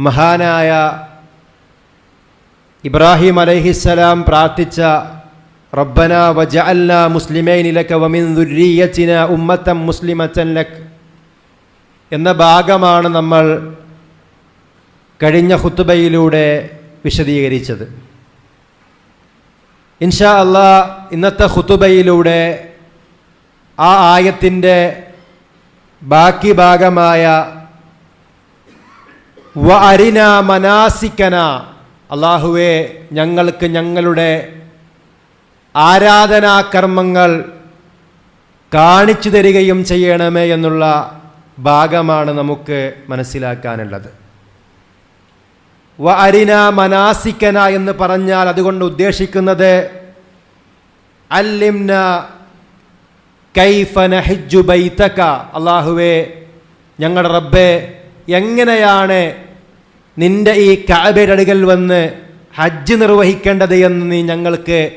മഹാനായ ഇബ്രാഹിം അലൈഹിസ്സലാം പ്രാർത്ഥിച്ച റബ്ബന വജഅൽന മുസ്ലിമൈൻ ലക വമിൻ ദുർരിയത്തിന ഉമ്മത്തൻ മുസ്ലിമത്തൻ ലക് എന്ന ഭാഗമാണ് നമ്മൾ കഴിഞ്ഞ ഹുത്തുബയിലൂടെ വിശദീകരിച്ചത്. ഇൻഷാ അള്ളാ ഇന്നത്തെ ഹുത്തുബയിലൂടെ ആ ആയത്തിന്റെ ബാക്കി ഭാഗമായ വ മനാസിക്കന. അള്ളാഹുവെ ഞങ്ങൾക്ക് ഞങ്ങളുടെ ആരാധനാകർമ്മങ്ങൾ കാണിച്ചു തരികയും ചെയ്യണമേ എന്നുള്ള ഭാഗമാണ് നമുക്ക് മനസ്സിലാക്കാനുള്ളത്. വ അരിന മനാസിക്കന എന്ന് പറഞ്ഞാൽ അതുകൊണ്ട് ഉദ്ദേശിക്കുന്നത് അല്ലിംന കൈഫന ഹിജു ബൈത്തക്ക അള്ളാഹുവേ ഞങ്ങളുടെ റബ്ബെ എങ്ങനെയാണ് നിന്റെ ഈ കാബയുടെ അടുക്കൽ വന്ന് ഹജ്ജ് നിർവഹിക്കേണ്ടത് എന്ന് നീ ഞങ്ങൾക്ക്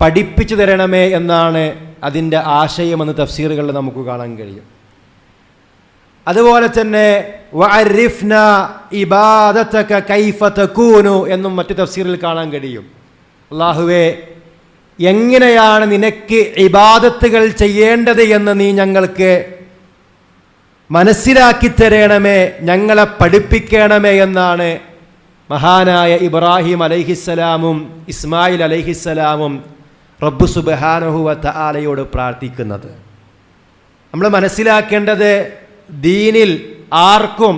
പഠിപ്പിച്ചു തരണമേ എന്നാണ് അതിന്റെ ആശയമെന്ന് തഫ്സീറുകളിൽ നമുക്ക് കാണാൻ കഴിയും. അതുപോലെ തന്നെ കൈഫതകൂനു എന്നും മറ്റു തഫ്സീറിൽ കാണാൻ കഴിയും. അള്ളാഹുവേ എങ്ങനെയാണ് നിനക്ക് ഇബാദത്തുകൾ ചെയ്യേണ്ടത് എന്ന് നീ ഞങ്ങൾക്ക് മനസ്സിലാക്കി തരണമേ ഞങ്ങളെ പഠിപ്പിക്കണമേ എന്നാണ് മഹാനായ ഇബ്രാഹിം അലൈഹിസ്സലാമും ഇസ്മായിൽ അലൈഹിസ്സലാമും റബ്ബു സുബഹാനഹുവ തആലയോട് പ്രാർത്ഥിക്കുന്നത്. നമ്മൾ മനസ്സിലാക്കേണ്ടത് ദീനിൽ ആർക്കും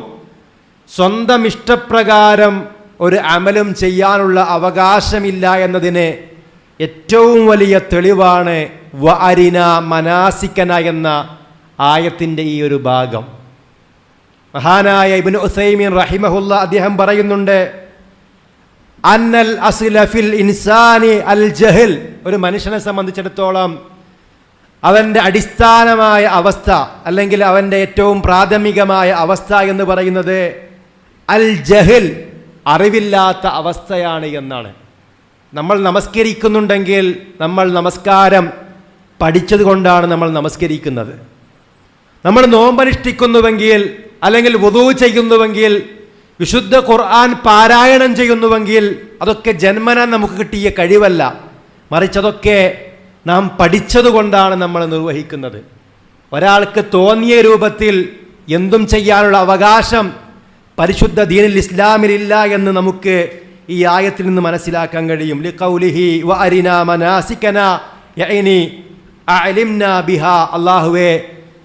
സ്വന്തം ഇഷ്ടപ്രകാരം ഒരു അമലും ചെയ്യാനുള്ള അവകാശമില്ല എന്നതിന് ഏറ്റവും വലിയ തെളിവാണ് വ അരിന മനാസിക്കന എന്ന ആയത്തിന്റെ ഈ ഒരു ഭാഗം. മഹാനായ ഇബ്നു ഉസൈമീൻ റഹിമഹുല്ല അദ്ദേഹം പറയുന്നുണ്ട് അന്നൽ അസ്ലഫിൽ ഇൻസാനി അൽ ജഹിൽ. ഒരു മനുഷ്യനെ സംബന്ധിച്ചിടത്തോളം അവന്റെ അടിസ്ഥാനമായ അവസ്ഥ അല്ലെങ്കിൽ അവന്റെ ഏറ്റവും പ്രാഥമികമായ അവസ്ഥ എന്ന് പറയുന്നത് അൽ ജഹിൽ അറിവില്ലാത്ത അവസ്ഥയാണ് എന്നാണ്. നമ്മൾ നമസ്കരിക്കുന്നുണ്ടെങ്കിൽ നമ്മൾ നമസ്കാരം പഠിച്ചത് കൊണ്ടാണ് നമ്മൾ നമസ്കരിക്കുന്നത്. നമ്മൾ നോമ്പനുഷ്ഠിക്കുന്നുവെങ്കിൽ അല്ലെങ്കിൽ വധു ചെയ്യുന്നുവെങ്കിൽ വിശുദ്ധ ഖുർആൻ പാരായണം ചെയ്യുന്നുവെങ്കിൽ അതൊക്കെ ജന്മന നമുക്ക് കിട്ടിയ കഴിവല്ല. മറിച്ചതൊക്കെ നാം പഠിച്ചതുകൊണ്ടാണ് നമ്മൾ നിർവഹിക്കുന്നത്. ഒരാൾക്ക് തോന്നിയ രൂപത്തിൽ എന്തും ചെയ്യാനുള്ള അവകാശം പരിശുദ്ധ ദീനിൽ ഇസ്ലാമിലില്ല എന്ന് നമുക്ക് ഈ ആയത്തിൽ നിന്ന് മനസ്സിലാക്കാൻ കഴിയും. ലിഖൗലിഹി വ അരിന മനാസിക്കന യഅനി അഅലിംന ബിഹ. അല്ലാഹുവേ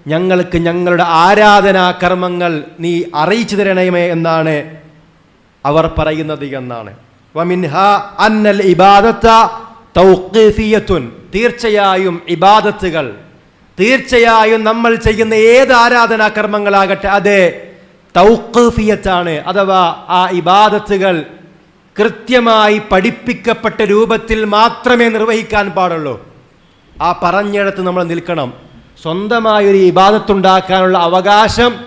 ഞങ്ങൾക്ക് ഞങ്ങളുടെ ആരാധനാ കർമ്മങ്ങൾ നീ അറിയിച്ചു തരണമേ എന്നാണ് അവർ പറയുന്നത് എന്നാണ്. അന്നൽ ഇബാദത്ത തീർച്ചയായും ഇബാദത്തുകൾ. തീർച്ചയായും നമ്മൾ ചെയ്യുന്ന ഏത് ആരാധനാ കർമ്മങ്ങളാകട്ടെ അത് തൗഖീഫിയത്താണ് അഥവാ ആ ഇബാദത്തുകൾ കൃത്യമായി പഠിപ്പിക്കപ്പെട്ട രൂപത്തിൽ മാത്രമേ നിർവഹിക്കാൻ പാടുള്ളൂ. ആ പറഞ്ഞിടത്ത് നമ്മൾ നിൽക്കണം. സ്വന്തമായൊരു ഇബാദത്തുണ്ടാക്കാനുള്ള അവകാശം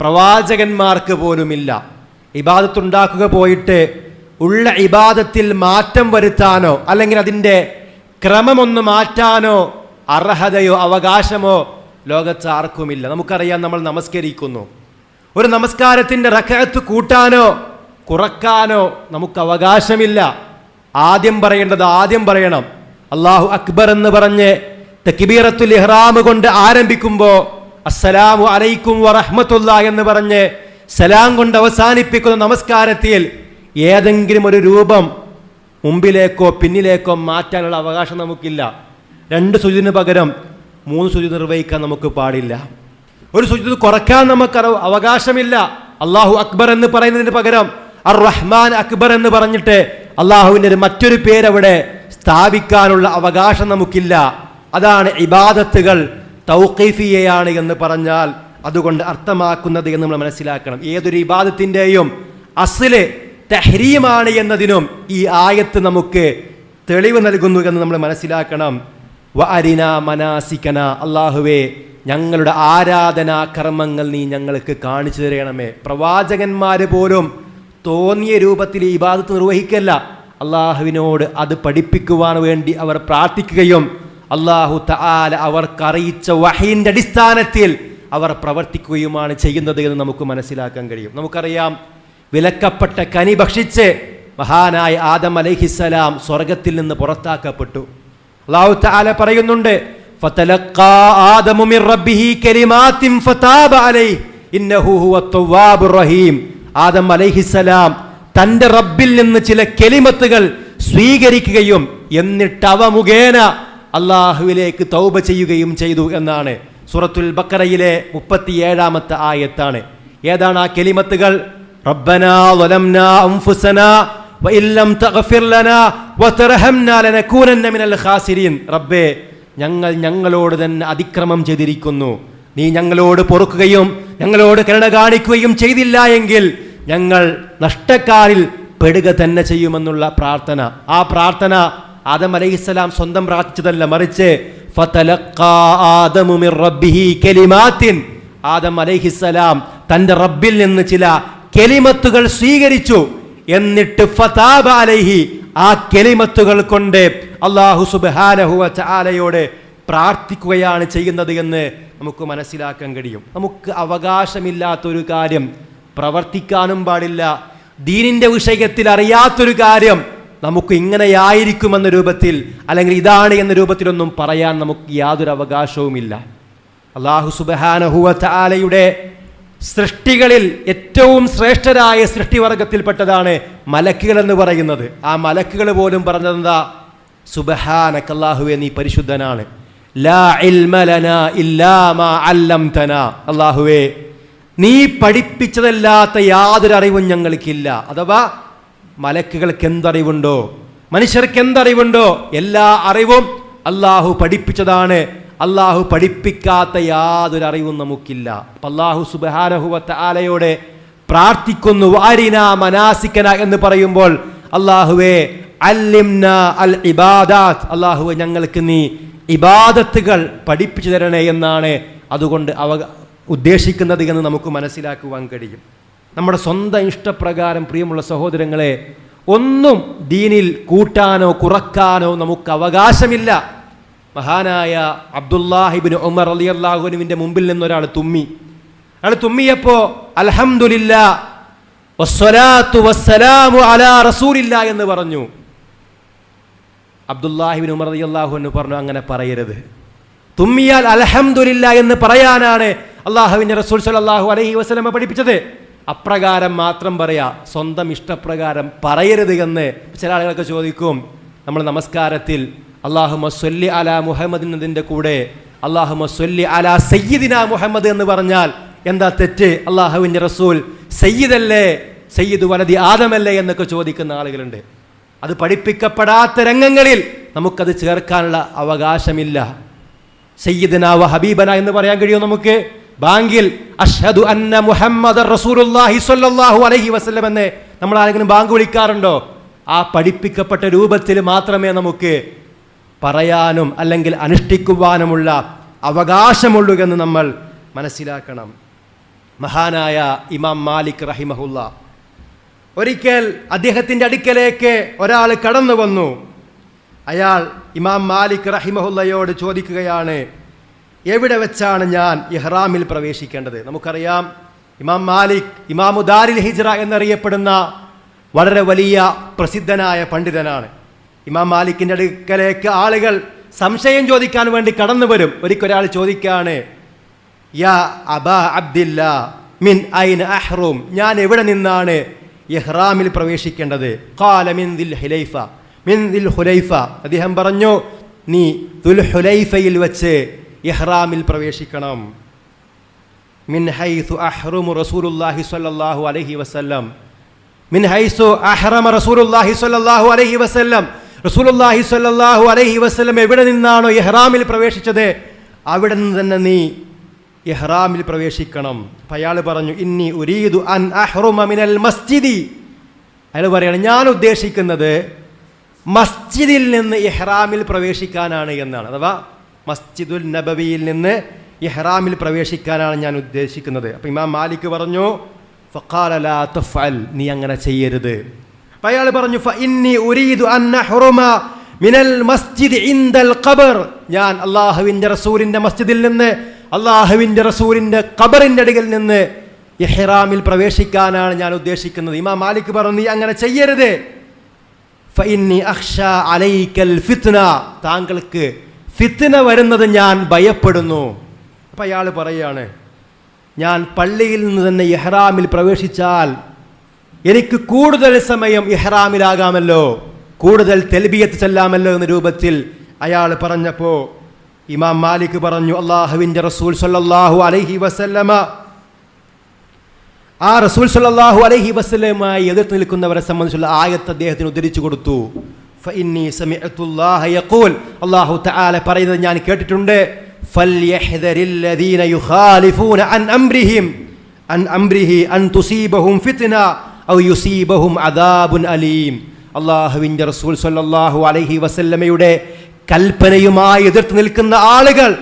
പ്രവാചകന്മാർക്ക് പോലുമില്ല. ഇബാദത്തുണ്ടാക്കുക പോയിട്ട് ഉള്ള ഇബാദത്തിൽ മാറ്റം വരുത്താനോ അല്ലെങ്കിൽ അതിന്റെ ക്രമമൊന്ന് മാറ്റാനോ അർഹതയോ അവകാശമോ ലോകത്ത് ആർക്കുമില്ല. നമുക്കറിയാം നമ്മൾ നമസ്കരിക്കുന്നു. ഒരു നമസ്കാരത്തിന്റെ റക്കത്ത് കൂട്ടാനോ കുറക്കാനോ നമുക്ക് അവകാശമില്ല. ആദ്യം പറയേണ്ടത് ആദ്യം പറയണം. അള്ളാഹു അക്ബർ എന്ന് പറഞ്ഞ് തക്ബീറത്തുൽ ഇഹ്റാം കൊണ്ട് ആരംഭിക്കുമ്പോൾ അസ്സലാമു അലൈക്കും വറഹ്മത്തുള്ള എന്ന് പറഞ്ഞ് സലാം കൊണ്ട് അവസാനിപ്പിക്കുന്ന നമസ്കാരത്തിൽ ഏതെങ്കിലും ഒരു രൂപം മുമ്പിലേക്കോ പിന്നിലേക്കോ മാറ്റാനുള്ള അവകാശം നമുക്കില്ല. രണ്ട് സുജിന് പകരം മൂന്ന് സുജി നിർവഹിക്കാൻ നമുക്ക് പാടില്ല. ഒരു സുജിത് കുറയ്ക്കാൻ നമുക്ക് അവകാശമില്ല. അള്ളാഹു അക്ബർ എന്ന് പറയുന്നതിന് പകരം അർ റഹ്മാൻ അക്ബർ എന്ന് പറഞ്ഞിട്ട് അള്ളാഹുവിന്റെ മറ്റൊരു പേരവിടെ സ്ഥാപിക്കാനുള്ള അവകാശം നമുക്കില്ല. അതാണ് ഇബാദത്തുകൾ തൗക്കീഫിയയാണ് എന്ന് പറഞ്ഞാൽ അതുകൊണ്ട് അർത്ഥമാക്കുന്നത് എന്ന് നമ്മൾ മനസ്സിലാക്കണം. ഏതൊരു ഇബാദത്തിന്റെയും അസിൽ തെഹ്രീമാണ് എന്നതിനും ഈ ആയത്ത് നമുക്ക് തെളിവ് നൽകുന്നു എന്ന് നമ്മൾ മനസ്സിലാക്കണം. വ അരിന മനാസിക്കന അള്ളാഹുവേ ഞങ്ങളുടെ ആരാധനാ കർമ്മങ്ങൾ നീ ഞങ്ങൾക്ക് കാണിച്ചു തരണമേ. പ്രവാചകന്മാർ പോലും തോന്നിയ രൂപത്തിൽ ഇബാദത്ത് നിർവഹിക്കല്ല. അള്ളാഹുവിനോട് അത് പഠിപ്പിക്കുവാൻ വേണ്ടി അവർ പ്രാർത്ഥിക്കുകയും അള്ളാഹു തആല അവർക്കറിയിച്ച വഹീന്റെ അടിസ്ഥാനത്തിൽ അവർ പ്രവർത്തിക്കുകയുമാണ് ചെയ്യുന്നത് എന്ന് നമുക്ക് മനസ്സിലാക്കാൻ കഴിയും. നമുക്കറിയാം വിലക്കപ്പെട്ട കനി ഭക്ഷിച്ച് മഹാനായ ആദം അലൈഹിസ്സലാം സ്വർഗത്തിൽ നിന്ന് പുറത്താക്കപ്പെട്ടു. അള്ളാഹു തആല പറയുന്നുണ്ട് ആദം റബ്ബിൽ നിന്ന് ചില കെലിമത്തുകൾ സ്വീകരിക്കുകയും എന്നിട്ട് അവ മുഖേന അള്ളാഹുവിലേക്ക് തൗബ ചെയ്യുകയും ചെയ്തു എന്നാണ്. സൂറത്തുൽ ബക്കറയിലെ മുപ്പത്തിയേഴാമത്തെ ആയത്താണ്. ഏതാണ് ആ കെലിമത്തുകൾ? റബ്ബേ ഞങ്ങൾ ഞങ്ങളോട് തന്നെ അതിക്രമം ചെയ്തിരിക്കുന്നു. നീ ഞങ്ങളോട് പൊറുക്കുകയും ഞങ്ങളോട് കരുണ കാണിക്കുകയും ചെയ്തില്ല എങ്കിൽ ഞങ്ങൾ നഷ്ടക്കാരിൽ പെടുക തന്നെ ചെയ്യുമെന്നുള്ള പ്രാർത്ഥന. ആ പ്രാർത്ഥന ആദം അലൈഹിസ്സലാം സ്വന്തം പ്രാർത്ഥിച്ചതല്ല മറിച്ച് ആദം അലൈഹിസ്സലാം തന്റെ റബ്ബിൽ നിന്ന് ചില കെലിമത്തുകൾ സ്വീകരിച്ചു. എന്നിട്ട് ഫതാബ അലൈഹി ആ കെലിമത്തുകൾ കൊണ്ട് അള്ളാഹു വതആലയോട് പ്രാർത്ഥിക്കുകയാണ് ചെയ്യുന്നത് എന്ന് നമുക്ക് മനസ്സിലാക്കാൻ കഴിയും. നമുക്ക് അവകാശമില്ലാത്തൊരു കാര്യം പ്രവർത്തിക്കാനും പാടില്ല ദീനിന്റെ വിഷയത്തിൽ അറിയാത്തൊരു കാര്യം നമുക്ക് ഇങ്ങനെയായിരിക്കുമെന്ന രൂപത്തിൽ അല്ലെങ്കിൽ ഇതാണ് എന്ന രൂപത്തിലൊന്നും പറയാൻ നമുക്ക് യാതൊരു അവകാശവുമില്ല. അള്ളാഹു സുബഹാനഹുവ ആലയുടെ സൃഷ്ടികളിൽ ഏറ്റവും ശ്രേഷ്ഠരായ സൃഷ്ടിവർഗത്തിൽപ്പെട്ടതാണ് മലക്കുകൾ എന്ന് പറയുന്നത്. ആ മലക്കുകൾ പോലും പറഞ്ഞതെന്താ? സുബഹാനക്ക് അള്ളാഹുവെ നീ പരിശുദ്ധനാണ്. അള്ളാഹുവേ നീ പഠിപ്പിച്ചതല്ലാത്ത യാതൊരു അറിവും ഞങ്ങൾക്കില്ല. അഥവാ മലക്കുകൾക്ക് എന്തറിവുണ്ടോ? മനുഷ്യർക്ക് എന്തറിവുണ്ടോ? എല്ലാ അറിവും അള്ളാഹു പഠിപ്പിച്ചതാണ്. അള്ളാഹു പഠിപ്പിക്കാത്ത യാതൊരു അറിവും നമുക്കില്ല. അപ്പൊ അള്ളാഹു സുബാനഹുവത്ത ആലയോടെ പ്രാർത്ഥിക്കുന്നു. വാരിന മനാസിക്കന എന്ന് പറയുമ്പോൾ അള്ളാഹുവേ അല്ലിംന അൽ ഇബാദാത്ത് അള്ളാഹുവെ ഞങ്ങൾക്ക് നീ ഇബാദത്തുകൾ പഠിപ്പിച്ചു തരണേ എന്നാണ് അതുകൊണ്ട് അവ ഉദ്ദേശിക്കുന്നത് എന്ന് നമുക്ക് മനസ്സിലാക്കുവാൻ കഴിയും. നമ്മുടെ സ്വന്തം ഇഷ്ടപ്രകാരം പ്രിയമുള്ള സഹോദരങ്ങളെ ഒന്നും ദീനിൽ കൂട്ടാനോ കുറക്കാനോ നമുക്ക് അവകാശമില്ല. മഹാനായ അബ്ദുല്ലാഹിബിൻ ഉമർ അലി അള്ളാഹുനുവിന്റെ മുമ്പിൽ നിന്നൊരാൾ തുമ്മി. അയാൾ തുമ്മിയപ്പോൾ അലഹമില്ല വസ്സലാത്തു വസ്സലാമു അലാ റസൂലില്ല എന്ന് പറഞ്ഞു. അബ്ദുല്ലാഹിബിൻ ഉമർ അലി അള്ളാഹുവിന് പറഞ്ഞു അങ്ങനെ പറയരുത്. തുമ്മിയാൽ അലഹമില്ല എന്ന് പറയാനാണ് അള്ളാഹുവിന്റെ റസൂൽ സലാഹു അലഹി വസ്ലമ പഠിപ്പിച്ചത്. അപ്രകാരം മാത്രം പറയാ സ്വന്തം ഇഷ്ടപ്രകാരം പറയരുത് എന്ന് ചില ആളുകളൊക്കെ ചോദിക്കും. നമ്മൾ നമസ്കാരത്തിൽ അള്ളാഹു മസ്വല്ലി അല മുഹമ്മദ് എന്നതിന്റെ കൂടെ അള്ളാഹു മസ്വല്ലി അല സയ്യിദിന മുഹമ്മദ് എന്ന് പറഞ്ഞാൽ എന്താ തെറ്റ്? അള്ളാഹുവിന്റെ റസൂൽ സയ്യിദല്ലേ? സയ്യിദ് വലതി ആദമല്ലേ? എന്നൊക്കെ ചോദിക്കുന്ന ആളുകളുണ്ട്. അത് പഠിപ്പിക്കപ്പെടാത്ത രംഗങ്ങളിൽ നമുക്കത് ചേർക്കാനുള്ള അവകാശമില്ല. സയ്യിദന വ ഹബീബന എന്ന് പറയാൻ കഴിയുമോ നമുക്ക്? ബാങ്കിൽ അഷ്ഹദു അന്ന മുഹമ്മദ് റസൂലുള്ളാഹി സ്വല്ലല്ലാഹു അലൈഹി വസല്ലം എന്ന് നമ്മൾ ആരെങ്കിലും ബാങ്ക് വിളിക്കാറുണ്ടോ? ആ പഠിപ്പിക്കപ്പെട്ട രൂപത്തിൽ മാത്രമേ നമുക്ക് പറയാനും അല്ലെങ്കിൽ അനുഷ്ഠിക്കുവാനുമുള്ള അവകാശമുള്ളൂ എന്ന് നമ്മൾ മനസ്സിലാക്കണം. മഹാനായ ഇമാം മാലിക് റഹിമഹുല്ല. ഒരിക്കൽ അദ്ദേഹത്തിന്റെ അടുക്കലേക്ക് ഒരാൾ കടന്നു വന്നു അയാൾ ഇമാം മാലിക് റഹിമഹുല്ലയോട് ചോദിക്കുകയാണ് എവിടെ വെച്ചാണ് ഞാൻ ഇഹ്റാമിൽ പ്രവേശിക്കേണ്ടത്? നമുക്കറിയാം ഇമാം മാലിക് ഇമാമു ദാരിൽ ഹിജ്റ എന്നറിയപ്പെടുന്ന വളരെ വലിയ പ്രസിദ്ധനായ പണ്ഡിതനാണ്. ഇമാം മാലിക്കിന്റെ അടുക്കലേക്ക് ആളുകൾ സംശയം ചോദിക്കാൻ വേണ്ടി കടന്നു വരും. ഒരിക്കൊരാൾ ചോദിക്കുകയാണ് യാ അബ അബ്ദില്ല മിൻ ഐൻ അഹ്റൂം? ഞാൻ എവിടെ നിന്നാണ് ഇഹ്റാമിൽ പ്രവേശിക്കേണ്ടത്? കാല മിൻ ദിൽ ഹുലൈഫ മിൻ ദിൽ ഹുലൈഫ. അദ്ദേഹം പറഞ്ഞു നീ ദുൽ ഹുലൈഫയിൽ വെച്ച് ഇഹ്റാമിൽ പ്രവേശിക്കണം. മിൻ ഹൈസു അഹ്റുമു റസൂലുള്ളാഹി സ്വല്ലല്ലാഹു അലൈഹി വസല്ലം. മിൻ ഹൈസു അഹ്റമ റസൂലുല്ലാഹി സ്വല്ലല്ലാഹു അലൈഹി വസല്ലം. റസൂലുല്ലാഹി സ്വല്ലല്ലാഹു അലൈഹി വസല്ലം എവിടെ നിന്നാണോ ഇഹ്റാമിൽ പ്രവേശിച്ചത്? അവിടെ നിന്ന് തന്നെ നീ ഇഹ്റാമിൽ പ്രവേശിക്കണം. അപ്പം അയാൾ പറഞ്ഞു ഇന്നി ഉരീദു അൻ അഹ്റുമ മിനൽ മസ്ജിദി. അയാൾ പറയാണ് ഞാൻ ഉദ്ദേശിക്കുന്നത് മസ്ജിദിൽ നിന്ന് ഇഹ്റാമിൽ പ്രവേശിക്കാനാണ് എന്നാണ്. അഥവാ മസ്ജിദുൽ നബവിയിൽ നിന്ന് ഇഹ്റാമിൽ പ്രവേശിക്കാനാണ് ഞാൻ ഉദ്ദേശിക്കുന്നത്. അപ്പം ഇമാം മാലിക് പറഞ്ഞു നീ അങ്ങനെ ചെയ്യരുത്. അപ്പം അയാൾ പറഞ്ഞു ഉരീദു മിനൽ മസ്ജിദ് ഇൻദൽ ഖബർ. ഞാൻ അള്ളാഹുവിന്റെ റസൂലിന്റെ മസ്ജിദിൽ നിന്ന് അള്ളാഹുവിന്റെ റസൂലിന്റെ ഖബറിന്റെ അടിയിൽ നിന്ന് ഇഹ്റാമിൽ പ്രവേശിക്കാനാണ് ഞാൻ ഉദ്ദേശിക്കുന്നത്. ഇമാം മാലിക് പറഞ്ഞു നീ അങ്ങനെ ചെയ്യരുത്. ഫഇന്നി ഫിത്ന താങ്കൾക്ക് ഫിത്ന വരുന്നത് ഞാൻ ഭയപ്പെടുന്നു. അപ്പം അയാൾ പറയുകയാണ് ഞാൻ പള്ളിയിൽ നിന്ന് തന്നെ ഇഹ്റാമിൽ പ്രവേശിച്ചാൽ എനിക്ക് കൂടുതൽ സമയം ഇഹ്റാമിലാകാമല്ലോ കൂടുതൽ തെൽബിയത്ത് ചെല്ലാമല്ലോ എന്ന രൂപത്തിൽ അയാൾ പറഞ്ഞപ്പോൾ ഇമാം മാലിക് പറഞ്ഞു അള്ളാഹുവിന്റെ റസൂൽ സല്ലാഹു അലഹി വസല്ലമ ആ റസൂൽ സല്ലാഹു അലഹി വസ്ലമായി എതിർത്ത് നിൽക്കുന്നവരെ സംബന്ധിച്ചുള്ള ആയത്ത് അദ്ദേഹത്തിന് ഉദ്ധരിച്ചു കൊടുത്തു. ഫഇന്നി യഖൂൽ. അല്ലാഹു തആല പറയുന്നത് ഞാൻ കേട്ടിട്ടുണ്ട്. ഫൽയഹ്ദരില്ലദീന അൻ അംരിഹിം. അൻ അംരിഹി അൻ തുസീബഹും ഫിത്ന ഔ അലീം. റസൂൽ സല്ലല്ലാഹു അലൈഹി വസല്ലമയുടെ കൽപ്പനയുമായി എതിർത്ത് നിൽക്കുന്ന ആളുകൾ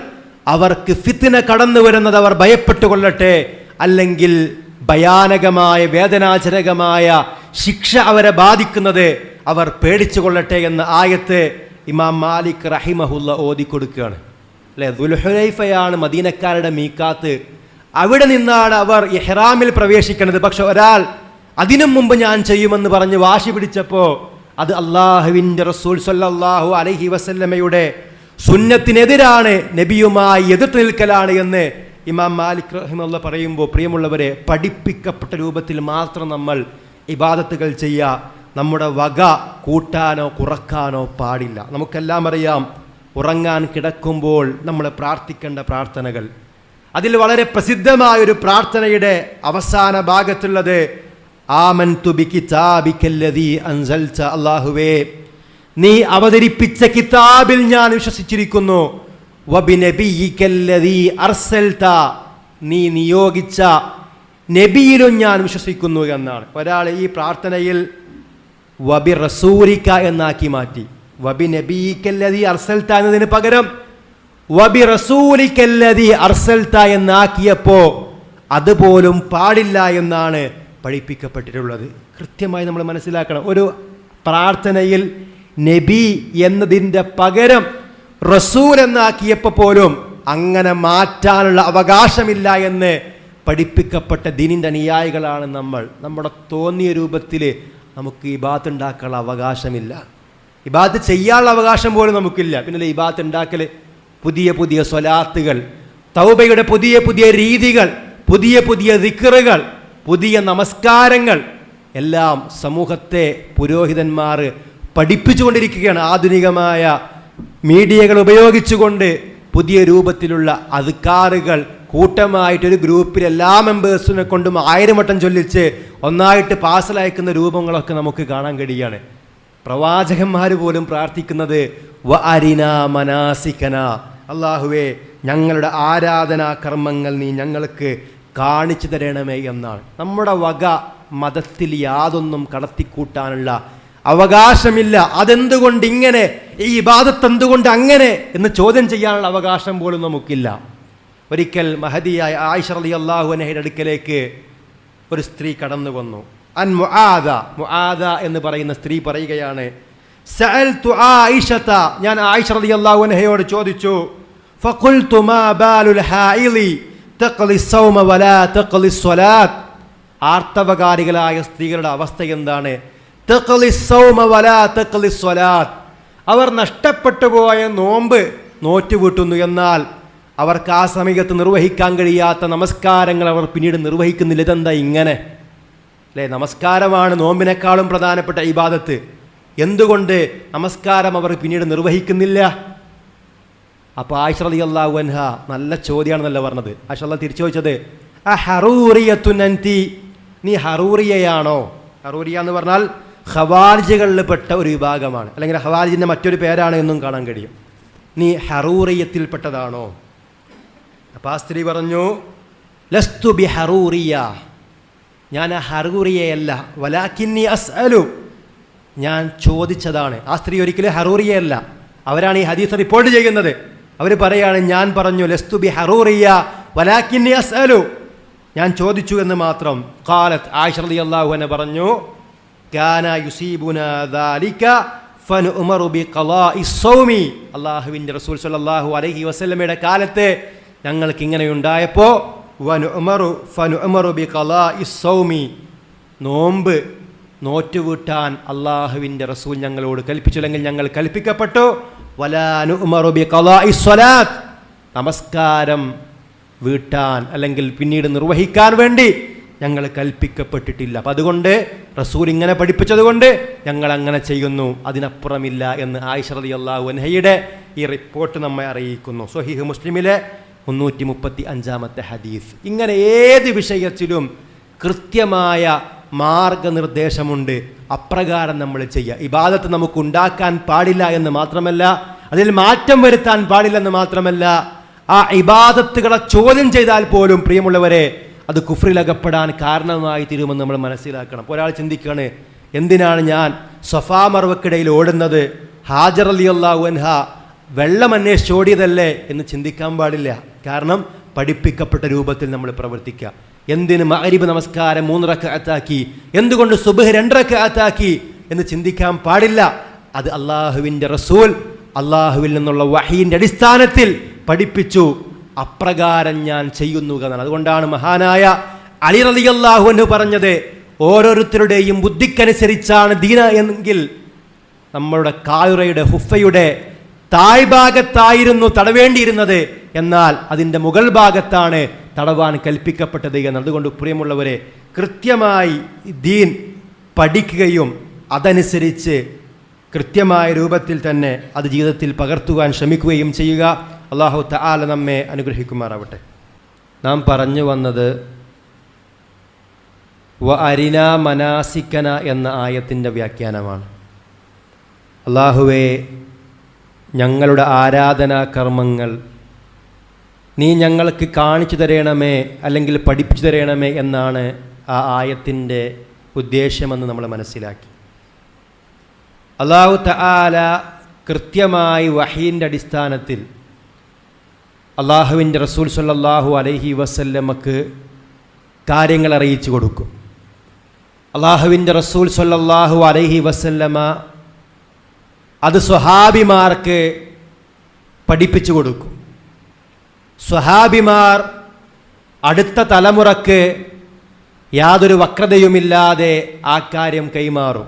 അവർക്ക് ഫിത്തിന കടന്നു വരുന്നത് അവർ ഭയപ്പെട്ടുകൊള്ളട്ടെ? അല്ലെങ്കിൽ ഭയാനകമായ വേദനാജനകമായ ശിക്ഷ അവരെ ബാധിക്കുന്നത് അവർ പേടിച്ചു കൊള്ളട്ടെ എന്ന ആയത്ത് ഇമാം മാലിക് റഹിമഹുല്ല ഓതിക്കൊടുക്കുകയാണ് അല്ലെ? ദുൽഹുലൈഫയാണ് മദീനക്കാരുടെ മീക്കാത്ത്. അവിടെ നിന്നാണ് അവർ ഇഹ്റാമിൽ പ്രവേശിക്കുന്നത്. പക്ഷെ ഒരാൾ അതിനും മുമ്പ് ഞാൻ ചെയ്യുമെന്ന് പറഞ്ഞ് വാശി പിടിച്ചപ്പോൾ അത് അള്ളാഹുവിന്റെ റസൂൽ സല്ലാഹു അലഹി വസല്ലമ്മയുടെ സുന്നത്തിനെതിരാണ് നബിയുമായി എതിർത്ത് നിൽക്കലാണ് എന്ന് ഇമാം മാലിക് റഹിമുള്ള പറയുമ്പോൾ പ്രിയമുള്ളവരെ പഠിപ്പിക്കപ്പെട്ട രൂപത്തിൽ മാത്രം നമ്മൾ ഇബാദത്തുകൾ ചെയ്യുക നമ്മുടെ വക കൂട്ടാനോ കുറക്കാനോ പാടില്ല. നമുക്കെല്ലാം അറിയാം ഉറങ്ങാൻ കിടക്കുമ്പോൾ നമ്മൾ പ്രാർത്ഥിക്കേണ്ട പ്രാർത്ഥനകൾ. അതിൽ വളരെ പ്രസിദ്ധമായൊരു പ്രാർത്ഥനയുടെ അവസാന ഭാഗത്തുള്ളത് ആമൻ തുബി കിതാബിക്കല്ലതി അൻസൽച്ച അള്ളാഹുവേ നീ അവതരിപ്പിച്ച കിതാബിൽ ഞാൻ വിശ്വസിച്ചിരിക്കുന്നു. നീ നിയോഗിച്ച നബിയിലും ഞാൻ വിശ്വസിക്കുന്നു എന്നാണ്. ഒരാൾ ഈ പ്രാർത്ഥനയിൽ വബി റസൂരിക്ക എന്നാക്കി മാറ്റി. വബി നബീക്കല്ലതി അർസൽത്ത എന്നതിന് പകരം വബി റസൂലിക്കല്ലതി അർസൽത്ത എന്നാക്കിയപ്പോ അതുപോലും പാടില്ല എന്നാണ് പഠിപ്പിക്കപ്പെട്ടിട്ടുള്ളത്. കൃത്യമായി നമ്മൾ മനസ്സിലാക്കണം. ഒരു പ്രാർത്ഥനയിൽ നബി എന്നതിന്റെ പകരം റസൂൽ എന്നാക്കിയപ്പോൾ പോലും അങ്ങനെ മാറ്റാനുള്ള അവകാശമില്ല എന്ന് പഠിപ്പിക്കപ്പെട്ട ദിനിന്റെ അനുയായികളാണ് നമ്മൾ. നമ്മുടെ തോന്നിയ രൂപത്തിൽ നമുക്ക് ഇബാത്ത് ഉണ്ടാക്കാനുള്ള അവകാശമില്ല. ഇബാത്ത് ചെയ്യാനുള്ള അവകാശം പോലും നമുക്കില്ല. പിന്നെ ഇബാത്ത് ഉണ്ടാക്കൽ പുതിയ പുതിയ സ്വലാത്തുകൾ തൗബയുടെ പുതിയ പുതിയ രീതികൾ പുതിയ പുതിയ ദിക്കറുകൾ പുതിയ നമസ്കാരങ്ങൾ എല്ലാം സമൂഹത്തെ പുരോഹിതന്മാർ പഠിപ്പിച്ചുകൊണ്ടിരിക്കുകയാണ്. ആധുനികമായ മീഡിയകൾ ഉപയോഗിച്ചുകൊണ്ട് പുതിയ രൂപത്തിലുള്ള അധികാറുകൾ കൂട്ടമായിട്ടൊരു ഗ്രൂപ്പിൽ എല്ലാ മെമ്പേഴ്സിനെ കൊണ്ടും ആയിരം വട്ടം ചൊല്ലിച്ച് ഒന്നായിട്ട് പാസലയക്കുന്ന രൂപങ്ങളൊക്കെ നമുക്ക് കാണാൻ കഴിയുകയാണ് പ്രവാചകന്മാർ പോലും പ്രാർത്ഥിക്കുന്നത് വ അരിന മനാസിക്കന അള്ളാഹുവേ ഞങ്ങളുടെ ആരാധനാ കർമ്മങ്ങൾ നീ ഞങ്ങൾക്ക് കാണിച്ചു തരണമേ എന്നാണ്. നമ്മുടെ വക മതത്തിൽ യാതൊന്നും കടത്തിക്കൂട്ടാനുള്ള അവകാശമില്ല. അതെന്തുകൊണ്ട് ഇങ്ങനെ ഈ ഇബാദത്ത് എന്തുകൊണ്ട് അങ്ങനെ എന്ന് ചോദ്യം ചെയ്യാനുള്ള അവകാശം പോലും നമുക്കില്ല. ഒരിക്കൽ മഹദിയായ ആയിഷ അള്ളാഹു അള്ളാഹുനഹയുടെ അടുക്കലേക്ക് ഒരു സ്ത്രീ കടന്നു വന്നു. അൻ മുആദ മുആദ എന്ന് പറയുന്ന സ്ത്രീ പറയുകയാണ് സഅൽതു ആയിഷത. ഞാൻ ആയിഷ റളിയല്ലാഹു അൻഹയോട് ചോദിച്ചു ബാലുൽ സൗമ വലാ ആർത്തവകാരികളായ സ്ത്രീകളുടെ അവസ്ഥ എന്താണ്? അവർ നഷ്ടപ്പെട്ടു പോയ നോമ്പ് നോറ്റുവീട്ടുന്നു എന്നാൽ അവർക്ക് ആ സമയത്ത് നിർവഹിക്കാൻ കഴിയാത്ത നമസ്കാരങ്ങൾ അവർ പിന്നീട് നിർവഹിക്കുന്നില്ല. ഇതെന്താ ഇങ്ങനെ? അല്ലേ നമസ്കാരമാണ് നോമ്പിനേക്കാളും പ്രധാനപ്പെട്ട ഇബാദത്ത്. എന്തുകൊണ്ട് നമസ്കാരം അവർ പിന്നീട് നിർവഹിക്കുന്നില്ല? അപ്പോൾ ആയിഷ അലി അള്ളാഹു അൻഹ നല്ല ചോദ്യമാണെന്നല്ല പറഞ്ഞത്. ആയിഷ തിരിച്ചു ചോദിച്ചത് ആ ഹറൂറിയത്തുനന്തി നീ ഹറൂറിയയാണോ? ഹറൂറിയ എന്ന് പറഞ്ഞാൽ ഹവാർജികളിൽ പെട്ട ഒരു വിഭാഗമാണ്. അല്ലെങ്കിൽ ഹവാർജിന്റെ മറ്റൊരു പേരാണ് എന്നും കാണാൻ കഴിയും. നീ ഹറൂറിയത്തിൽപ്പെട്ടതാണോ? അപ്പം ആ സ്ത്രീ പറഞ്ഞു ലസ്തു ബി ഹറൂറിയ. ഞാൻ ആ ഹറൂറിയയല്ല വലാക്കിന്നി അസ്അലു. ഞാൻ ചോദിച്ചതാണ്. ആ സ്ത്രീ ഒരിക്കലും ഹറൂറിയയല്ല. അവരാണ് ഈ ഹദീസ് റിപ്പോർട്ട് ചെയ്യുന്നത്. അവർ പറയുകയാണ് ഞാൻ പറഞ്ഞു ലസ്തു ബി ഹറൂറിയ വലാക്കിന്നി അസ്അലു. ഞാൻ ചോദിച്ചു എന്ന് മാത്രം. കാലത്ത് ആയിഷ റളിയല്ലാഹു അൻഹ പറഞ്ഞു കാന യുസീബുന ദാലിക ഫനുഉമറു ബിഖളാഇ സ്വൗമി അല്ലാഹുവിന്റെ റസൂൽ സല്ലാഹു അലൈഹി വസല്ലമയുടെ കാലത്ത് ഞങ്ങൾക്ക് ഇങ്ങനെ ഉണ്ടായപ്പോൾ ഫൻ ഉമറു ബി കലാ ഇസൗമി നോമ്പ് നോറ്റുവീട്ടാൻ അള്ളാഹുവിന്റെ റസൂൽ ഞങ്ങളോട് കൽപ്പിച്ചില്ലെങ്കിൽ ഞങ്ങൾ കൽപ്പിക്കപ്പെട്ടു. വലാനു ഉമറു ബി കലാ നമസ്കാരം വീട്ടാൻ അല്ലെങ്കിൽ പിന്നീട് നിർവഹിക്കാൻ വേണ്ടി ഞങ്ങൾ കൽപ്പിക്കപ്പെട്ടിട്ടില്ല. അപ്പം അതുകൊണ്ട് റസൂൽ ഇങ്ങനെ പഠിപ്പിച്ചതുകൊണ്ട് ഞങ്ങൾ അങ്ങനെ ചെയ്യുന്നു. അതിനപ്പുറമില്ല എന്ന് ആയിഷറലി അള്ളാഹു അൻഹയുടെ ഈ റിപ്പോർട്ട് നമ്മെ അറിയിക്കുന്നു. സൊഹീഹ് മുസ്ലിമിലെ മുന്നൂറ്റി മുപ്പത്തി അഞ്ചാമത്തെ ഹദീസ്. ഇങ്ങനെ ഏത് വിഷയത്തിലും കൃത്യമായ മാർഗനിർദ്ദേശമുണ്ട്. അപ്രകാരം നമ്മൾ ചെയ്യുക. ഇബാദത്ത് നമുക്ക് ഉണ്ടാക്കാൻ പാടില്ല എന്ന് മാത്രമല്ല അതിൽ മാറ്റം വരുത്താൻ പാടില്ലെന്ന് മാത്രമല്ല ആ ഇബാദത്തുകളെ ചോദ്യം ചെയ്താൽ പോലും പ്രിയമുള്ളവരെ അത് കുഫ്രിലകപ്പെടാൻ കാരണമായി തീരുമെന്ന് നമ്മൾ മനസ്സിലാക്കണം. ഒരാൾ ചിന്തിക്കുകയാണ് എന്തിനാണ് ഞാൻ സഫാ മർവക്കിടയിൽ ഓടുന്നത്? ഹാജർ അലി അള്ളാഹു അൻഹ വെള്ളം അന്വേഷിച്ച് ഓടിയതല്ലേ എന്ന് ചിന്തിക്കാൻ പാടില്ല. കാരണം പഠിപ്പിക്കപ്പെട്ട രൂപത്തിൽ നമ്മൾ പ്രവർത്തിക്കുക. എന്തിന് മഅരിബ് നമസ്കാരം മൂന്നിറക്ക അത്താക്കി എന്തുകൊണ്ട് സുബഹ് രണ്ടിറക്ക അത്താക്കി എന്ന് ചിന്തിക്കാൻ പാടില്ല. അത് അള്ളാഹുവിന്റെ റസൂൽ അള്ളാഹുവിൽ നിന്നുള്ള വഹീന്റെ അടിസ്ഥാനത്തിൽ പഠിപ്പിച്ചു. അപ്രകാരം ഞാൻ ചെയ്യുന്നു എന്നാണ്. അതുകൊണ്ടാണ് മഹാനായ അലി റലി അള്ളാഹു എന്ന് പറഞ്ഞത് ഓരോരുത്തരുടെയും ബുദ്ധിക്കനുസരിച്ചാണ് ദീന എങ്കിൽ നമ്മളുടെ കായുറയുടെ ഹുഫയുടെ താഴ്ഭാഗത്തായിരുന്നു തടവേണ്ടിയിരുന്നത്. എന്നാൽ അതിന്റെ മുകൾ ഭാഗത്താണ് തടവാൻ കൽപ്പിക്കപ്പെട്ടത് എന്ന്. അതുകൊണ്ട് പ്രിയമുള്ളവരെ കൃത്യമായി ദീൻ പഠിക്കുകയും അതനുസരിച്ച് കൃത്യമായ രൂപത്തിൽ തന്നെ അത് ജീവിതത്തിൽ പകർത്തുവാൻ ശ്രമിക്കുകയും ചെയ്യുക. അള്ളാഹു താല നമ്മെ അനുഗ്രഹിക്കുമാറാവട്ടെ. നാം പറഞ്ഞു വന്നത് വ അരിന മനാസിക്കന എന്ന ആയത്തിന്റെ വ്യാഖ്യാനമാണ്. അള്ളാഹുവെ ഞങ്ങളുടെ ആരാധനാ കർമ്മങ്ങൾ നീ ഞങ്ങൾക്ക് കാണിച്ചു തരണമേ അല്ലെങ്കിൽ പഠിപ്പിച്ചു തരണമേ എന്നാണ് ആ ആയത്തിന്റെ ഉദ്ദേശമെന്ന് നമ്മൾ മനസ്സിലാക്കി. അള്ളാഹു തആല കൃത്യമായി വഹീന്റെ അടിസ്ഥാനത്തിൽ അള്ളാഹുവിന്റെ റസൂൽ സല്ലാഹു അലൈഹി വസല്ലമക്ക് കാര്യങ്ങൾ അറിയിച്ചു കൊടുക്കും. അള്ളാഹുവിന്റെ റസൂൽ സല്ലാഹു അലൈഹി വസല്ലമ അത് സ്വഹാബിമാർക്ക് പഠിപ്പിച്ചു കൊടുക്കും. സ്വഹാബിമാർ അടുത്ത തലമുറയ്ക്ക് യാതൊരു വക്രതയുമില്ലാതെ ആ കാര്യം കൈമാറും.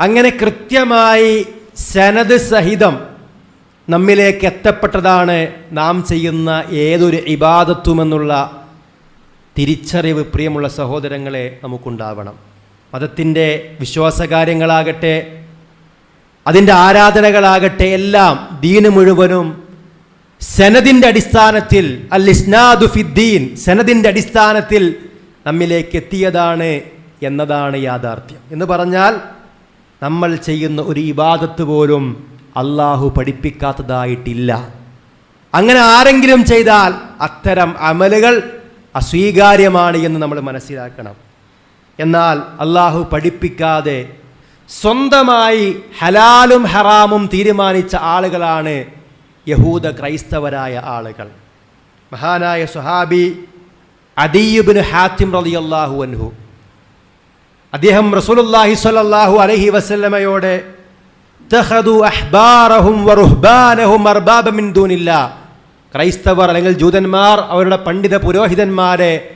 അങ്ങനെ കൃത്യമായി സനത് സഹിതം നമ്മിലേക്ക് എത്തപ്പെട്ടതാണ് നാം ചെയ്യുന്ന ഏതൊരു ഇബാദത്വമെന്നുള്ള തിരിച്ചറിവ് പ്രിയമുള്ള സഹോദരങ്ങളെ നമുക്കുണ്ടാവണം. മതത്തിന്റെ വിശ്വാസകാര്യങ്ങളാകട്ടെ അതിന്റെ ആരാധനകളാകട്ടെ എല്ലാം ദീന് മുഴുവനും സനദിന്റെ അടിസ്ഥാനത്തിൽ അൽ ഇസ്നാദു ഫിദ്ദീൻ സനദിന്റെ അടിസ്ഥാനത്തിൽ നമ്മിലേക്ക് എത്തിയതാണ് എന്നതാണ് യാഥാർത്ഥ്യം. എന്ന് പറഞ്ഞാൽ നമ്മൾ ചെയ്യുന്ന ഒരു ഇബാദത്ത് പോലും അള്ളാഹു പഠിപ്പിക്കാത്തതായിട്ടില്ല. അങ്ങനെ ആരെങ്കിലും ചെയ്താൽ അത്തരം അമലുകൾ അസ്വീകാര്യമാണ് എന്ന് നമ്മൾ മനസ്സിലാക്കണം. എന്നാൽ അള്ളാഹു പഠിപ്പിക്കാതെ സ്വന്തമായി ഹലാലും ഹറാമും തീരുമാനിച്ച ആളുകളാണ് യഹൂദ ക്രൈസ്തവരായ ആളുകൾ. മഹാനായ സുഹാബി അദീബിന് ഹാത്തിം റളിയല്ലാഹു അൻഹു. അദ്ദേഹം റസൂലുള്ളാഹി സ്വല്ലല്ലാഹു അലഹി വസല്ലമയോട് ക്രൈസ്തവർ അല്ലെങ്കിൽ ജൂതന്മാർ അവരുടെ പണ്ഡിത പുരോഹിതന്മാരെ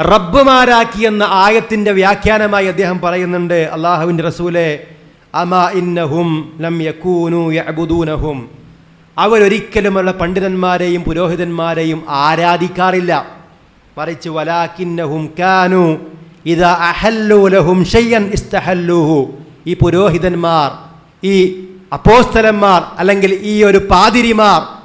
റബ്ബുമാരാക്കി എന്ന ആയത്തിന്റെ വ്യാഖ്യാനമായി അദ്ദേഹം പറയുന്നുണ്ട്. അള്ളാഹുവിന്റെ റസൂലെ അമാ ഇന്നഹും ലം യക്കൂനു യബുദൂനഹും അവരൊരിക്കലും അവരുടെ പണ്ഡിതന്മാരെയും പുരോഹിതന്മാരെയും ആരാധിക്കാറില്ല. മറിച്ച് വലാക്കിന്നഹും കാനു ഇതാ അഹല്ലു ലഹും ഷയ്യൻ ഇസ്തഹല്ലൂഹു. ഈ പുരോഹിതന്മാർ ഈ അപ്പോസ്തലന്മാർ അല്ലെങ്കിൽ ഈ ഒരു പാതിരിമാർ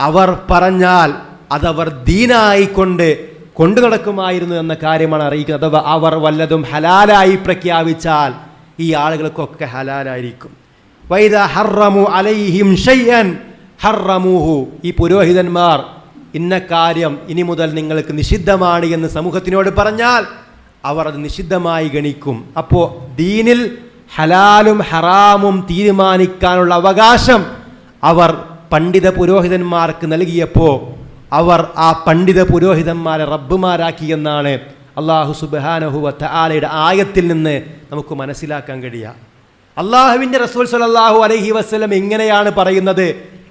അവർ പറഞ്ഞാൽ അതവർ ദീനായിക്കൊണ്ട് കൊണ്ടു നടക്കുമായിരുന്നു എന്ന കാര്യമാണ് അറിയിക്കുന്നത്. അഥവാ അവർ വല്ലതും ഹലാലായി പ്രഖ്യാപിച്ചാൽ ഈ ആളുകൾക്കൊക്കെ ഹലാലായിരിക്കും. വൈദ ഹർറമു അലൈഹിം ഷയ്യൻ ഹർറമൂഹു. ഈ പുരോഹിതന്മാർ ഇന്ന കാര്യം ഇനി മുതൽ നിങ്ങൾക്ക് നിഷിദ്ധമാണ് എന്ന് സമൂഹത്തിനോട് പറഞ്ഞാൽ അവർ അത് നിഷിദ്ധമായി ഗണിക്കും. അപ്പോൾ ദീനിൽ ഹലാലും ഹറാമും തീരുമാനിക്കാനുള്ള അവകാശം അവർ പണ്ഡിത പുരോഹിതന്മാർക്ക് നൽകിയപ്പോൾ അവർ ആ പണ്ഡിത പുരോഹിതന്മാരെ റബ്ബുമാരാക്കി എന്നാണ് അള്ളാഹു സുബാനഹുവ ആലയുടെ ആയത്തിൽ നിന്ന് നമുക്ക് മനസ്സിലാക്കാൻ കഴിയുക. അള്ളാഹുവിന്റെ റസൂൽ സലാഹു അലഹി വസ്ലം എങ്ങനെയാണ് പറയുന്നത്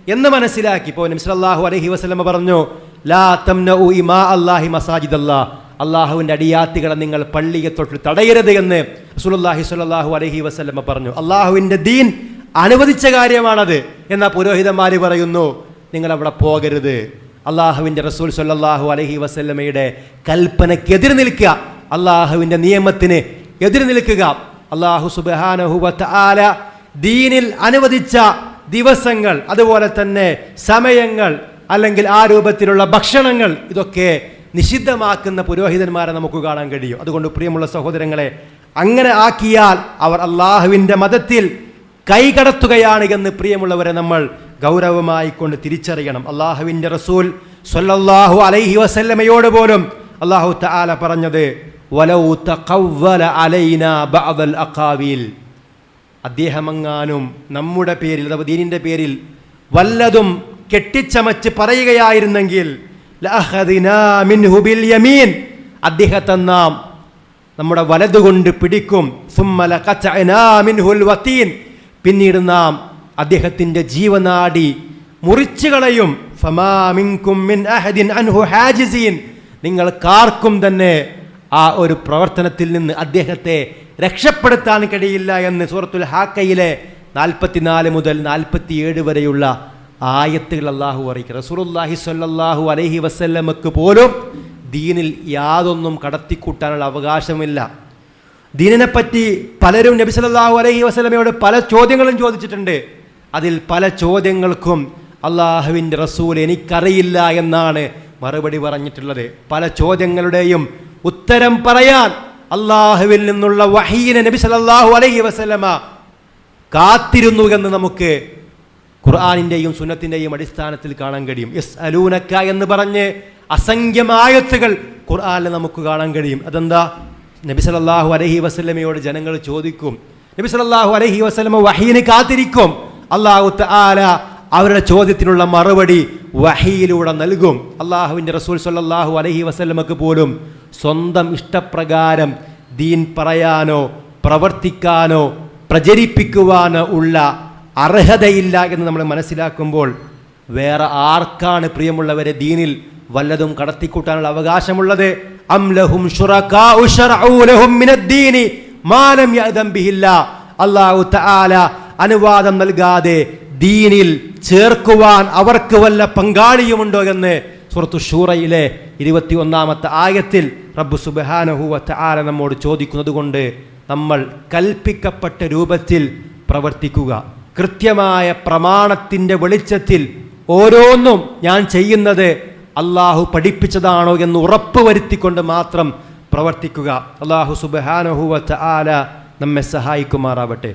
എന്ന് മനസ്സിലാക്കി. ഇപ്പോൾ നബ്സലാഹു അലഹി വസ്ലമ പറഞ്ഞു ലാ തംനഉ ഇമാ അള്ളാഹി മസാജിദ് മസാജിദല്ലാ. അള്ളാഹുവിന്റെ അടിയാത്തികളെ നിങ്ങൾ പള്ളിയെ തൊട്ട് തടയരുത് എന്ന് സുലല്ലാഹി സുലല്ലാഹു അലഹി വസല്ലമ പറഞ്ഞു. അള്ളാഹുവിന്റെ ദീൻ അനുവദിച്ച കാര്യമാണത് എന്നാൽ പുരോഹിതന്മാർ പറയുന്നു. നിങ്ങൾ അവിടെ പോകരുത്. അള്ളാഹുവിന്റെ റസൂൽ സ്വല്ലല്ലാഹു അലൈഹി വസല്ലമയുടെ കൽപ്പനയ്ക്കെതിരെ നിൽക്കുക. അള്ളാഹുവിന്റെ നിയമത്തിന് എതിര് നിൽക്കുക. അള്ളാഹു സുബാനഹു ആല ദീനിൽ അനുവദിച്ച ദിവസങ്ങൾ അതുപോലെ തന്നെ സമയങ്ങൾ അല്ലെങ്കിൽ ആ രൂപത്തിലുള്ള ഭക്ഷണങ്ങൾ ഇതൊക്കെ നിഷിദ്ധമാക്കുന്ന പുരോഹിതന്മാരെ നമുക്ക് കാണാൻ കഴിയും. അതുകൊണ്ട് പ്രിയമുള്ള സഹോദരങ്ങളെ അങ്ങനെ ആക്കിയാൽ അവർ അള്ളാഹുവിന്റെ മതത്തിൽ കൈകടത്തുകയാണ് എന്ന് പ്രിയമുള്ളവരെ നമ്മൾ ഗൗരവമായി കൊണ്ട് തിരിച്ചറിയണം. അള്ളാഹുവിന്റെ റസൂൽ സൊല്ലാഹു അലൈഹി വസല്ലമയോട് പോലും അള്ളാഹു താല പറഞ്ഞത് അദ്ദേഹമെങ്ങാനും നമ്മുടെ പേരിൽ അഥവാ ദീനിന്റെ പേരിൽ വല്ലതും കെട്ടിച്ചമച്ച് പറയുകയായിരുന്നെങ്കിൽ യമീൻ അദ്ദേഹത്തെ നാം നമ്മുടെ വലതുകൊണ്ട് പിടിക്കും. വതീൻ. പിന്നീട് നാം അദ്ദേഹത്തിന്റെ ജീവനാടി മുറിച്ചു കളയും നിങ്ങൾക്കാർക്കും തന്നെ ആ ഒരു പ്രവർത്തനത്തിൽ നിന്ന് അദ്ദേഹത്തെ രക്ഷപ്പെടുത്താൻ കഴിയില്ല എന്ന് സൂറത്തുൽ ഹാക്കയിലെ നാൽപ്പത്തിനാല് മുതൽ നാൽപ്പത്തിയേഴ് വരെയുള്ള ആയത്തുകൾ അള്ളാഹു അറിയിക്കുക. റസൂലുള്ളാഹി സ്വല്ലല്ലാഹു അലൈഹി വസ്ല്ലമക്ക് പോലും ദീനിൽ യാതൊന്നും കടത്തിക്കൂട്ടാനുള്ള അവകാശമില്ല. ദീനിനെ പറ്റി പലരും നബി സല്ലാഹു അലൈഹി വസ്ലമയോട് പല ചോദ്യങ്ങളും ചോദിച്ചിട്ടുണ്ട്. അതിൽ പല ചോദ്യങ്ങൾക്കും അള്ളാഹുവിന്റെ റസൂൽ എനിക്കറിയില്ല എന്നാണ് മറുപടി പറഞ്ഞിട്ടുള്ളത്. പല ചോദ്യങ്ങളുടെയും ഉത്തരം പറയാൻ അള്ളാഹുവിൽ നിന്നുള്ള വഹീനെ നബി സല്ലാഹു അലൈഹി വസ്ലമ കാത്തിരുന്നു എന്ന് നമുക്ക് ഖുർആാനിന്റെയും സുന്നത്തിന്റെയും അടിസ്ഥാനത്തിൽ കാണാൻ കഴിയും. എസ് അലൂനക്ക എന്ന് പറഞ്ഞ് അസംഖ്യമായത്തുകൾ ഖുർആാനിൽ നമുക്ക് കാണാൻ കഴിയും. അതെന്താ? നബി സല്ലല്ലാഹു അലഹി വസ്ലമയോട് ജനങ്ങൾ ചോദിക്കും. നബി സല്ലല്ലാഹു അലഹി വസ്ലമ വഹീന് കാത്തിരിക്കും. അള്ളാഹു തആല അവരുടെ ചോദ്യത്തിനുള്ള മറുപടി വഹയിലൂടെ നൽകും. അള്ളാഹുവിന്റെ റസൂൽ സല്ലാഹു അലഹി വസ്ലമക്ക് പോലും സ്വന്തം ഇഷ്ടപ്രകാരം ദീൻ പറയാനോ പ്രവർത്തിക്കാനോ പ്രചരിപ്പിക്കുവാനോ ഉള്ള അർഹതയില്ല എന്ന് നമ്മൾ മനസ്സിലാക്കുമ്പോൾ വേറെ ആർക്കാണ് പ്രിയമുള്ളവരെ ദീനിൽ വല്ലതും കടത്തിക്കൂട്ടാനുള്ള അവകാശമുള്ളത്? അംലഹും തആല അനുവാദം നൽകാതെ ദീനിൽ ചേർക്കുവാൻ അവർക്ക് വല്ല പങ്കാളിയുമുണ്ടോ എന്ന് സുഹൃത്തു ഷൂറയിലെ ഇരുപത്തി ഒന്നാമത്തെ ആയത്തിൽ റബ്ബു സുബാനഹുവത്ത് ആല നമ്മോട് ചോദിക്കുന്നത് കൊണ്ട് നമ്മൾ കൽപ്പിക്കപ്പെട്ട രൂപത്തിൽ പ്രവർത്തിക്കുക. കൃത്യമായ പ്രമാണത്തിന്റെ വെളിച്ചത്തിൽ ഓരോന്നും ഞാൻ ചെയ്യുന്നത് അള്ളാഹു പഠിപ്പിച്ചതാണോ എന്ന് ഉറപ്പ് വരുത്തിക്കൊണ്ട് മാത്രം പ്രവർത്തിക്കുക. അള്ളാഹു സുബാനഹുവ ആല നമ്മെ സഹായിക്കുമാറാവട്ടെ.